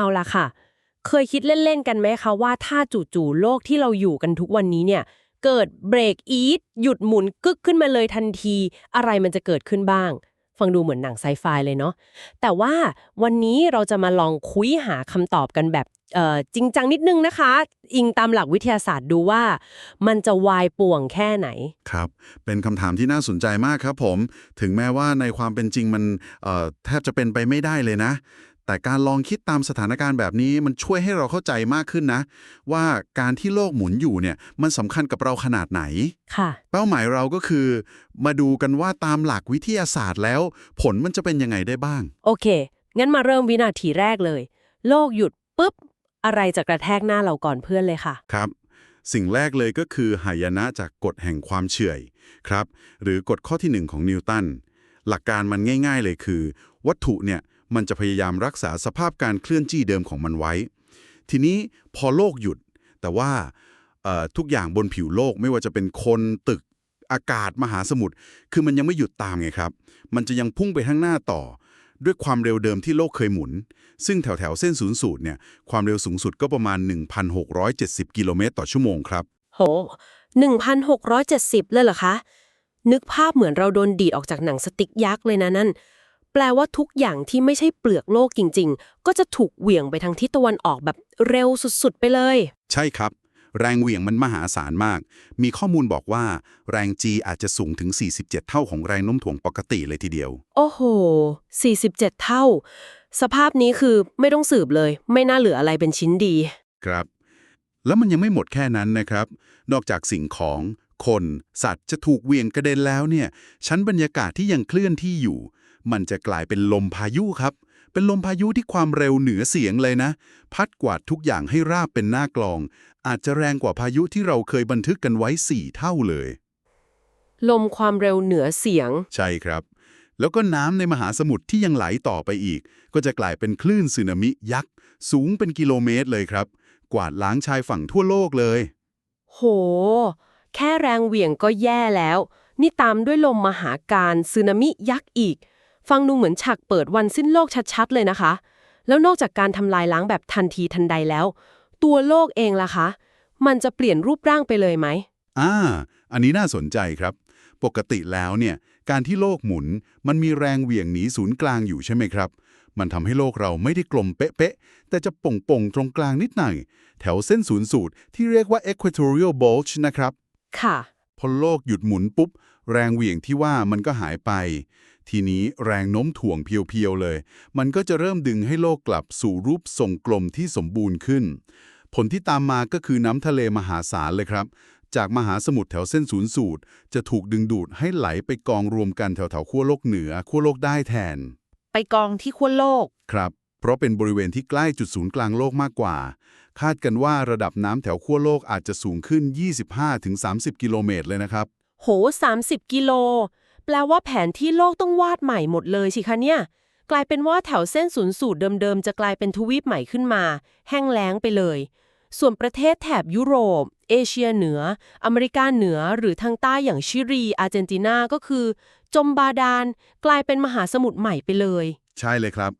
เอาละค่ะ เคยคิดเล่น ๆ กันไหมคะว่าถ้าจู่ๆโลกที่เราอยู่กันทุกวันนี้เนี่ย เกิดเบรกอีทหยุดหมุนกึกขึ้นมาเลยทันที อะไรมันจะเกิดขึ้นบ้าง ฟังดูเหมือนหนังไซไฟเลยเนาะแต่ว่าวันนี้เราจะมาลองคุยหาคำตอบกันแบบจริงจังนิดนึงนะคะ อิงตามหลักวิทยาศาสตร์ดูว่า มันจะวายป่วงแค่ไหน ครับ เป็นคำถามที่น่าสนใจมากครับผม ถึงแม้ว่าในความเป็นจริงมันแทบจะเป็นไปไม่ได้เลยนะ แต่การลองคิดตามสถานการณ์แบบนี้มันช่วยให้เราเข้าใจมากขึ้นนะ ว่าการที่โลกหมุนอยู่เนี่ยมันสำคัญกับเราขนาดไหน ค่ะ เป้าหมายเราก็คือ มาดูกันว่าตามหลักวิทยาศาสตร์แล้ว ผลมันจะเป็นยังไงได้บ้าง โอเค งั้นมาเริ่มวินาทีแรกเลย โลกหยุดปุ๊บ อะไรจะกระแทกหน้าเราก่อนเพื่อนเลยค่ะ ครับ สิ่งแรกเลยก็คือหายนะจากกฎแห่งความเฉื่อยครับ หรือกฎข้อที่หนึ่งของนิวตันหลักการมันง่าย ๆ เลยคือ วัตถุเนี่ย มันจะพยายามรักษาสภาพการเคลื่อนที่เดิมของมันไว้ ทีนี้พอโลกหยุด แต่ว่าทุกอย่างบนผิวโลกไม่ว่าจะเป็นคนตึกอากาศมหาสมุทรคือมันยังไม่หยุดตามไงครับ มันจะยังพุ่งไปข้างหน้าต่อ ด้วยความเร็วเดิมที่โลกเคยหมุน ซึ่งแถวแถวๆเส้นศูนย์สูตรเนี่ยความเร็วสูงสุดก็ประมาณ 1,670 กิโลเมตรต่อชั่วโมงครับ โห 1,670 เลยเหรอคะ นึกภาพเหมือนเราโดนดีดออกจากหนังสติ๊กยักษ์เลยนะนั่น แปลว่าทุกอย่างที่ไม่ใช่เปลือกโลกจริง ๆ ก็จะถูกเหวี่ยงไปทางทิศตะวันออกแบบเร็วสุดๆ ไปเลย ใช่ครับ แรงเหวี่ยงมันมหาศาลมาก มีข้อมูลบอกว่า แรง G อาจจะสูงถึง 47 เท่าของแรงโน้มถ่วงปกติเลยทีเดียว โอ้โห 47 เท่า สภาพนี้คือไม่ต้องสืบเลย ไม่น่าเหลืออะไรเป็นชิ้นดี ครับ แล้วมันยังไม่หมดแค่นั้นนะครับ นอกจากสิ่งของ คน สัตว์จะถูกเหวี่ยงกระเด็นแล้วเนี่ย ชั้นบรรยากาศที่ยังเคลื่อนที่อยู่ มันจะกลายเป็นลมพายุครับ เป็นลมพายุที่ความเร็วเหนือเสียงเลยนะ พัดกวาดทุกอย่างให้ราบเป็นหน้ากลอง อาจจะแรงกว่าพายุที่เราเคยบันทึกกันไว้ 4 เท่าเลย ลมความเร็วเหนือเสียง ใช่ครับ แล้วก็น้ำในมหาสมุทรที่ยังไหลต่อไปอีก ก็จะกลายเป็นคลื่นสึนามิยักษ์สูงเป็นกิโลเมตรเลยครับ กวาดล้างชายฝั่งทั่วโลกเลย โห แค่แรงเหวี่ยงก็แย่แล้ว นี่ตามด้วยลมมหาการสึนามิยักษ์อีก ฟังดูเหมือนฉากเปิดวันสิ้นโลกชัดๆเลยนะคะ แล้วนอกจากการทำลายล้างแบบทันทีทันใดแล้ว ตัวโลกเองล่ะคะ มันจะเปลี่ยนรูปร่างไปเลยไหมอ่า อันนี้น่าสนใจครับ ปกติแล้วเนี่ย การที่โลกหมุน มันมีแรงเหวี่ยงหนีศูนย์กลางอยู่ใช่ไหมครับ มันทำให้โลกเราไม่ได้กลมเป๊ะๆ แต่จะป่งๆ ตรงกลางนิดหน่อย แถวเส้นศูนย์สูตรที่เรียกว่า equatorial bulge นะครับ ค่ะ พอโลกหยุดหมุนปุ๊บ แรงเหวี่ยงที่ว่ามันก็หายไป ทีนี้แรงโน้มถ่วงเพียวๆเลย มันก็จะเริ่มดึงให้โลกกลับสู่รูปทรงกลมที่สมบูรณ์ขึ้น ผลที่ตามมาก็คือน้ำทะเลมหาศาลเลยครับ จากมหาสมุทรแถวเส้นศูนย์สูตร จะถูกดึงดูดให้ไหลไปกองรวมกันแถวๆขั้วโลกเหนือขั้วโลกใต้แทน ไปกองที่ขั้วโลก ครับ เพราะเป็นบริเวณที่ใกล้จุดศูนย์กลางโลกมากกว่า คาดกันว่าระดับน้ำแถวขั้วโลกอาจจะสูงขึ้น 25-30 กิโลเมตรเลยนะครับ โห 30 กิโล แปลว่าแผนที่โลกต้องวาดใหม่หมดเลยสิคะเนี่ย กลายเป็นว่าแถวเส้นศูนย์สูตรเดิมๆ จะกลายเป็นทวีปใหม่ขึ้นมา แห้งแล้งไปเลย ส่วนประเทศแถบยุโรป เอเชียเหนือ อเมริกาเหนือหรือทางใต้อย่างชิลีอาร์เจนตินาก็คือ จมบาดาลกลายเป็นมหาสมุทรใหม่ไปเลย ใช่เลยครับ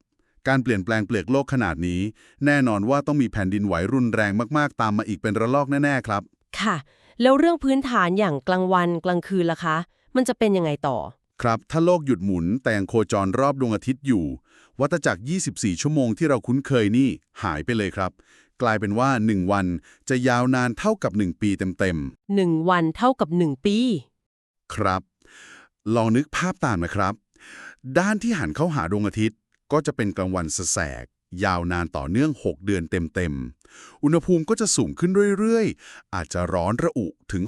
การเปลี่ยนแปลงเปลือกโลกขนาดนี้ แน่นอนว่าต้องมีแผ่นดินไหวรุนแรงมากๆ ตามมาอีกเป็นระลอกแน่ ๆ ครับ ค่ะ แล้วเรื่องพื้นฐานอย่างกลางวันกลางคืนล่ะคะ มันจะเป็นยังไงต่อ ครับ ถ้าโลกหยุดหมุนแต่ยังโคจรรอบดวงอาทิตย์อยู่ วัฏจักร 24 ชั่วโมงที่เราคุ้นเคยนี่หายไปเลยครับ กลายเป็นว่า 1 วันจะยาวนานเท่ากับ 1 ปีเต็ม1วันเท่ากับ 1 ปีๆครับ ลองนึกภาพตามนะครับ ด้านที่หันเข้าหาดวงอาทิตย์ ก็จะเป็นกลางวันแสกๆยาวนานต่อเนื่อง 6 เดือนเต็มๆ อุณหภูมิก็จะสูงขึ้นเรื่อยๆ อาจจะร้อนระอุถึง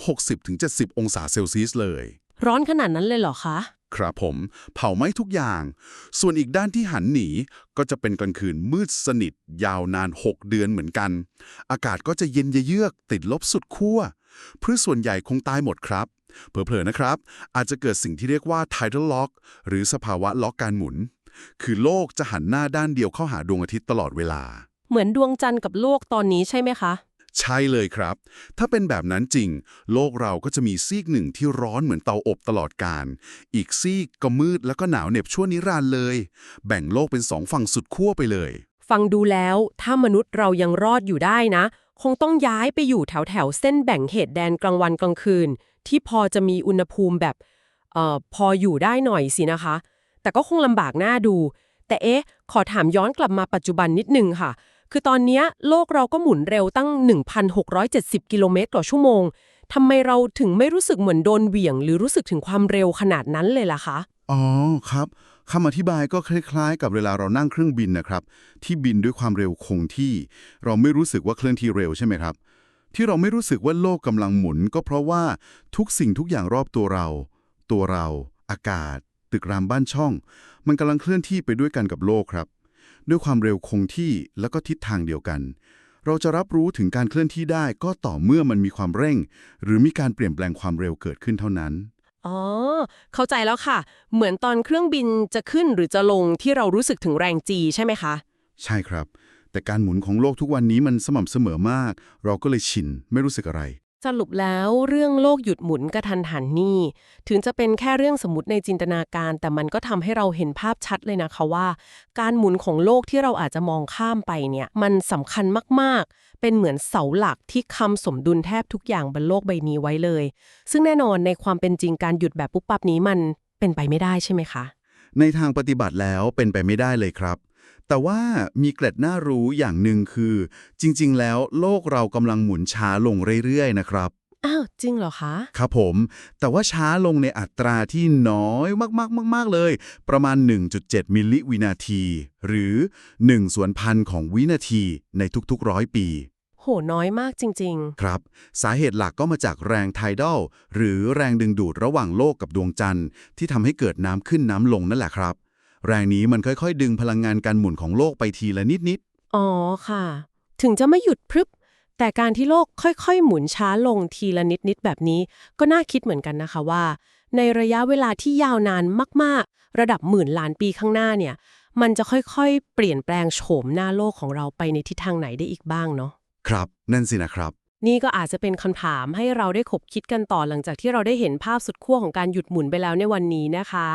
60-70 องศาเซลเซียสเลย ร้อนขนาดนั้นเลยเหรอคะ ครับผม เผาไหม้ทุกอย่าง ส่วนอีกด้านที่หันหนีก็จะเป็นกลางคืนมืดสนิท ยาวนาน 6 เดือนเหมือนกัน อากาศก็จะเย็นเยือก ติดลบสุดขั้วพืชส่วนใหญ่คงตายหมดครับ เผลอๆนะครับ อาจจะเกิดสิ่งที่เรียกว่า tidal lock หรือสภาวะล็อกการหมุน คือโลกจะหันหน้าด้านเดียวเข้าหาดวงอาทิตย์ตลอดเวลา เหมือนดวงจันทร์กับโลกตอนนี้ใช่ไหมคะ ใช่เลยครับ ถ้าเป็นแบบนั้นจริง โลกเราก็จะมีซีกหนึ่งที่ร้อนเหมือนเตาอบตลอดการ อีกซีกก็มืดแล้วก็หนาวเหน็บชั่วนิรันดร์เลย แบ่งโลกเป็นสองฝั่งสุดขั้วไปเลย ฟังดูแล้ว ถ้ามนุษย์เรายังรอดอยู่ได้นะ คงต้องย้ายไปอยู่แถวแถวเส้นแบ่งเหตุแดนกลางวันกลางคืน ที่พอจะมีอุณหภูมิแบบเอ่อพออยู่ได้หน่อยสินะคะ แต่ก็คงลำบากหน้าดู แต่เอ๊ะ ขอถามย้อนกลับมาปัจจุบันนิดนึงค่ะ คือตอนนี้โลกเราก็หมุนเร็วตั้ง 1,670 กิโลเมตรต่อชั่วโมงทำไมเราถึงไม่รู้สึกเหมือนโดนเหวี่ยง หรือรู้สึกถึงความเร็วขนาดนั้นเลยล่ะคะ อ๋อครับคำอธิบายก็คล้ายๆ กับเวลาเรานั่งเครื่องบินนะครับ ที่บินด้วยความเร็วคงที่ เราไม่รู้สึกว่าเคลื่อนที่เร็วใช่ไหมครับ ที่เราไม่รู้สึกว่าโลกกำลังหมุน ก็เพราะว่าทุกสิ่งทุกอย่างรอบตัวเรา ตัวเรา อากาศ ตึกรามบ้านช่อง มันกำลังเคลื่อนที่ไปด้วยกันกับโลกครับ ด้วยความเร็วคงที่แล้วก็ทิศทางเดียวกัน เราจะรับรู้ถึงการเคลื่อนที่ได้ก็ต่อเมื่อมันมีความเร่ง หรือมีการเปลี่ยนแปลงความเร็วเกิดขึ้นเท่านั้นอ๋อ เข้าใจแล้วค่ะ เหมือนตอนเครื่องบินจะขึ้นหรือจะลงที่เรารู้สึกถึงแรงจีใช่ไหมคะ ใช่ครับ แต่การหมุนของโลกทุกวันนี้มันสม่ำเสมอมาก เราก็เลยชินไม่รู้สึกอะไร สรุปแล้วเรื่องโลกหยุดหมุนกระทันหันนี่ ถึงจะเป็นแค่เรื่องสมมติในจินตนาการ แต่มันก็ทำให้เราเห็นภาพชัดเลยนะคะว่า การหมุนของโลกที่เราอาจจะมองข้ามไปเนี่ย มันสำคัญมากๆ เป็นเหมือนเสาหลักที่คำสมดุลแทบทุกอย่างบนโลกใบนี้ไว้เลย ซึ่งแน่นอนในความเป็นจริงการหยุดแบบปุ๊บปั๊บนี้มันเป็นไปไม่ได้ใช่ไหมคะ ในทางปฏิบัติแล้วเป็นไปไม่ได้เลยครับ แต่ว่ามีเกร็ดน่ารู้อย่างหนึ่งคือ จริง ๆ แล้วโลกเรากำลังหมุนช้าลงเรื่อย ๆ นะครับ อ้าว จริงเหรอคะ ครับผม แต่ว่าช้าลงในอัตราที่น้อยมากๆๆๆเลย ประมาณ 1.7 มิลลิวินาที หรือ 1 ส่วนพันของวินาทีในทุกๆร้อยปีโหน้อยมากจริงครับ สาเหตุหลักก็มาจากแรงไทดัลหรือแรงดึงดูดระหว่างโลกกับดวงจันทร์ ที่ทำให้เกิดน้ำขึ้นน้ำลงนั่นแหละครับ แรงนี้มันค่อยๆ ดึงพลังงานการหมุนของโลกไปทีละนิดๆอ๋อค่ะ ถึงจะไม่หยุดพรึบ แต่การที่โลกค่อยๆ หมุนช้าลงทีละนิดๆแบบนี้ ก็น่าคิดเหมือนกันนะคะว่า ในระยะเวลาที่ยาวนานมากๆ ระดับหมื่นล้านปีข้างหน้าเนี่ย มันจะค่อยๆ เปลี่ยนแปลงโฉมหน้าโลกของเราไปในทิศทางไหนได้อีกบ้างเนาะ ๆ ครับ นั่นสินะครับ นี่ก็อาจจะเป็นคำถามให้เราได้ขบคิดกันต่อหลังจากที่เราได้เห็นภาพสุดขั้วของการหยุดหมุนไปแล้วในวันนี้นะคะ